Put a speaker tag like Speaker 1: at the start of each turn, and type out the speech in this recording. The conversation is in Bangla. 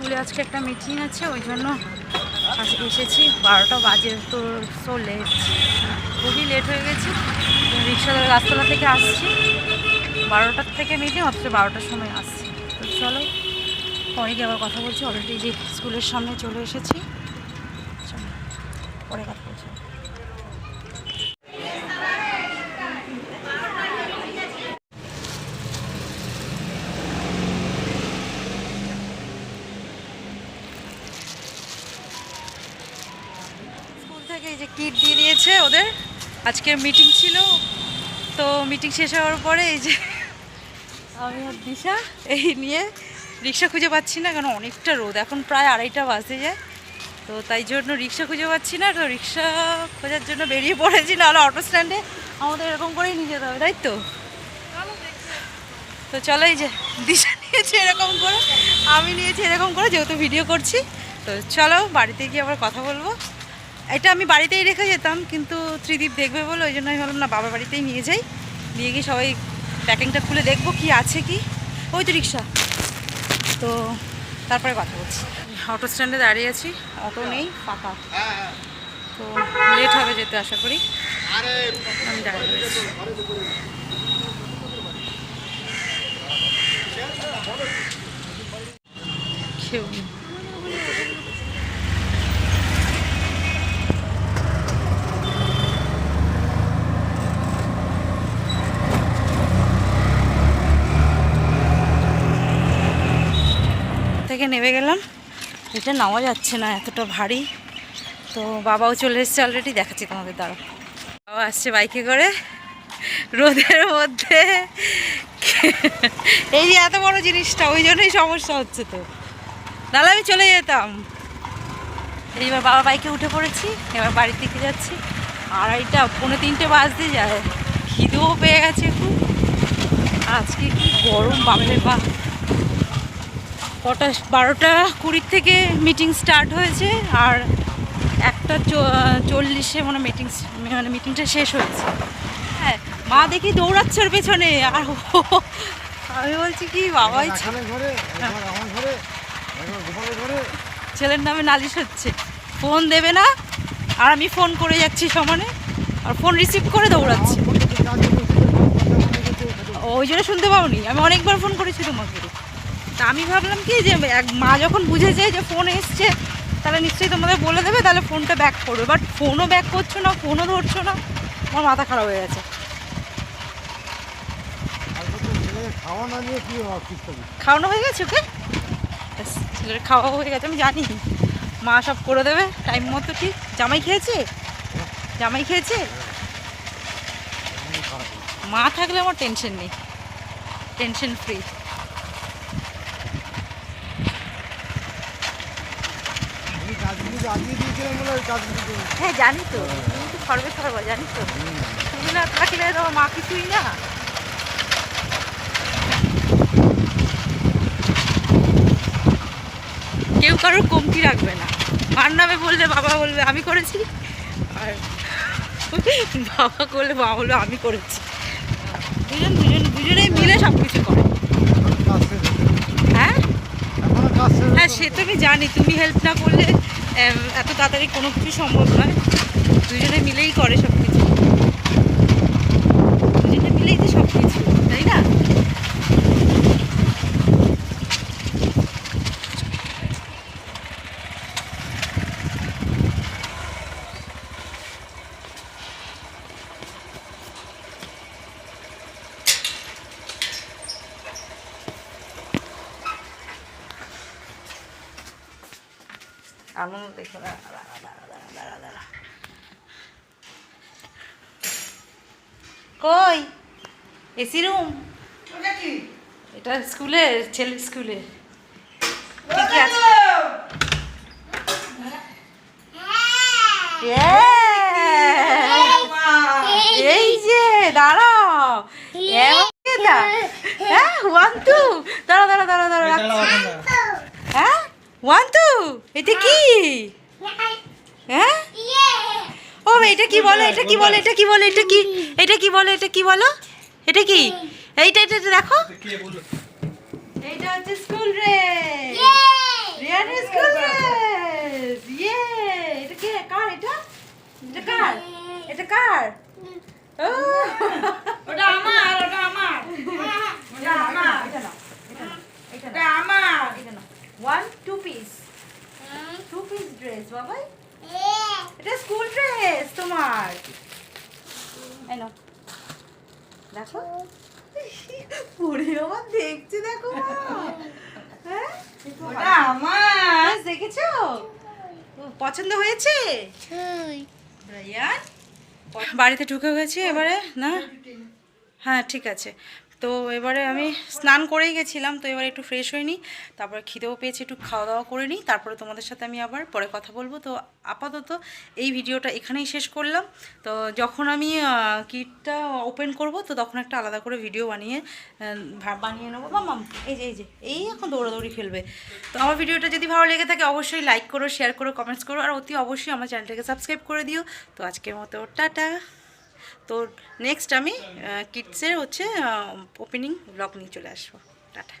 Speaker 1: স্কুলে আজকে একটা মিটিং আছে, ওই জন্য আজকে এসেছি। বারোটা বাজে তো সো লেট খুবই লেট হয়ে গেছি। রিক্সা গাছতলা থেকে আসছি। বারোটার থেকে মিটিং অথচ বারোটার সময় আসছি। তো চলো, পরে গিয়ে আবার কথা বলছি। অলরেডি যে স্কুলের সামনে চলে এসেছি। পরে কথা বলছি। এই যে কিট দিয়ে দিয়েছে ওদের। আজকের মিটিং ছিল, তো মিটিং শেষ হওয়ার পরে এই যে আমি আর দিশা এই নিয়ে রিক্সা খুঁজে পাচ্ছি না কারণ অনেকটা রোদ, এখন প্রায় আড়াইটা বাজে যায়। তো তাই জন্য রিক্সা খুঁজে পাচ্ছি না, তো রিক্সা খোঁজার জন্য বেরিয়ে পড়েছি, নাহলে অটো স্ট্যান্ডে আমাদের এরকম করেই নিয়ে যেতে হবে, তাই তো? তো চলো এই যে দিশা নিয়েছে এরকম করে, আমি নিয়েছি এরকম করে, যেহেতু ভিডিও করছি, তো চলো বাড়িতে গিয়ে আবার কথা বলব। এটা আমি বাড়িতেই রেখে যেতাম, কিন্তু ত্রিদীপ দেখবে বলে ওই জন্য আমি ভাবলাম, না, বাবার বাড়িতেই নিয়ে যাই। নিয়ে গিয়ে সবাই প্যাকিংটা খুলে দেখব কি আছে কি। ওই তো রিক্সা। তো তারপরে কথা বলছি। অটো স্ট্যান্ডে দাঁড়িয়ে আছি, অটো নেই, ফাঁকা। তো লেট হবে যেতে আশা করি। আমি দাঁড়িয়ে রয়েছি। কেউ নেমে গেলাম। এটা নামা যাচ্ছে না, এতটা ভারী। তো বাবাও চলে এসছে অলরেডি দেখাচ্ছি তোমাদের দ্বারা বাবা আসছে বাইকে করে। রোদের মধ্যে। এই যে এত বড় জিনিসটা, ওই জন্যই সমস্যা হচ্ছে তো। নাহলে আমি চলে যেতাম। এইবার বাবা বাইকে উঠে পড়েছি, এবার বাড়ির দিকে যাচ্ছি। আড়াইটা, পৌনে তিনটে বাজতে যায়। খিদেও পেয়ে গেছে খুব। আজকে কি গরম, বাপরে বাপ। কটা বারোটা কুড়ির থেকে মিটিং স্টার্ট হয়েছে আর একটা চল্লিশে মানে মিটিং মানে মিটিংটা শেষ হয়েছে। হ্যাঁ মা দেখি দৌড়াচ্ছে ওর পেছনে আর আমি বলছি কি বাবাই ছেলের নামে নালিশ হচ্ছে। ফোন দেবে না আর আমি ফোন করে যাচ্ছি সমানে আর ফোন রিসিভ করে দৌড়াচ্ছে। ওই জন্য শুনতে পাওনি আমি অনেকবার ফোন করেছি তোমাকে। তা আমি ভাবলাম কি যে এক মা যখন বুঝেছে যে ফোন এসছে তাহলে নিশ্চয়ই তোমাদের বলে দেবে তাহলে ফোনটা ব্যাক করবে। বাট ফোনও ব্যাক করছ না ফোনও ধরছো না আমার মাথা খারাপ হয়ে গেছে। খাওয়ানো হয়ে গেছে ওকে? ছেলের খাওয়া হয়ে গেছে আমি জানি। মা সব করে দেবে টাইম মতো ঠিক। জামাই খেয়েছে? জামাই খেয়েছে? মা থাকলে আমার টেনশন নেই। টেনশন ফ্রি
Speaker 2: আমি কাজগুলো যে আগিয়ে দিয়েছিলাম বলে ওই কাজগুলো তো-
Speaker 1: হ্যাঁ জানি তো। তুমি তো সর্বে সর্বা জানি তো। তুমি না থাকলে তোমার মা কিছুই না। কেউ কারোর কমতি রাখবে না। মার নামে বললে বাবা বলবে আমি করেছি। আর বাবা করলে বাবা বলবে আমি করেছি। দুজন দুজন দুজনেই মিলে সব কিছু করে। হ্যাঁ হ্যাঁ? সে তো আমি জানি। তুমি হেল্প না করলে এত তাড়াতাড়ি কোনো কিছু সম্ভব নয়। দুজনে মিলেই করে সব কিছু দুজনে মিলেই তো সব কিছু তাই না আনন্দ দেখো দাঁড়া দাঁড়া দাঁড়া দাঁড়া দাঁড়া দাঁড়া কই? এসি রুম এটা স্কুলের ছেলের স্কুলে। কি কি আছে। Yeah! এই যে দাঁড়াও। কি হ্যাঁ ওয়ান টু দাঁড়া দাঁড়া দাঁড়া দাঁড়া রাখছি। ওয়ান টু এটা কি? হ্যাঁ? ও এটা কি বলে? এটা কি বলে? এটা কি বলে? এটা কি? এটা কি বলে? এটা কি বলো? এটা কি? এইটা এটা দেখো এইটা হচ্ছে স্কুল রে ইয়ানের স্কুল ড্রেস ইয়ে এটা কে? কার এটা? এটা কার? এটা কার? ও
Speaker 3: ওটা আমার ওটা আমার
Speaker 1: এটা আমার এটা নাও এটা নাও এটা
Speaker 3: ওটা
Speaker 1: নাও
Speaker 3: আমার
Speaker 1: এটা নাও one two piece two piece dress Babai? এটা স্কুল ড্রেস তোমার। এই নাও। দেখো। পরে আমার দেখছে দেখো হ্যাঁ?
Speaker 3: ওটা আমার।
Speaker 1: দেখেছ? পছন্দ হয়েছে? বাড়িতে ঢুকে গেছি এবারে না? হ্যাঁ ঠিক আছে। তো এবারে আমি স্নান করেই গেছিলাম, তো এবারে একটু ফ্রেশ হয়ে নিই তারপরে খিদেও পেয়েছি, একটু খাওয়া দাওয়া করে নিই। তারপরে তোমাদের সাথে আমি আবার পরে কথা বলব। তো আপাতত এই ভিডিওটা এখানেই শেষ করলাম। তো যখন আমি কিটটা ওপেন করব, তো তখন একটা আলাদা করে ভিডিও বানিয়ে বানিয়ে নেব। বা মাম এই যে এই যে, এই এখন দৌড়াদৌড়ি খেলবে। তো আমার ভিডিওটা যদি ভালো লেগে থাকে, অবশ্যই লাইক করো শেয়ার করো কমেন্টস করো। আর অতি অবশ্যই আমার চ্যানেলটাকে সাবস্ক্রাইব করে দিও। তো আজকের মতো, টাটা। তো নেক্সট আমি কিডসের হচ্ছে ওপেনিং ব্লগ নিয়ে চলে আসব। টাটা।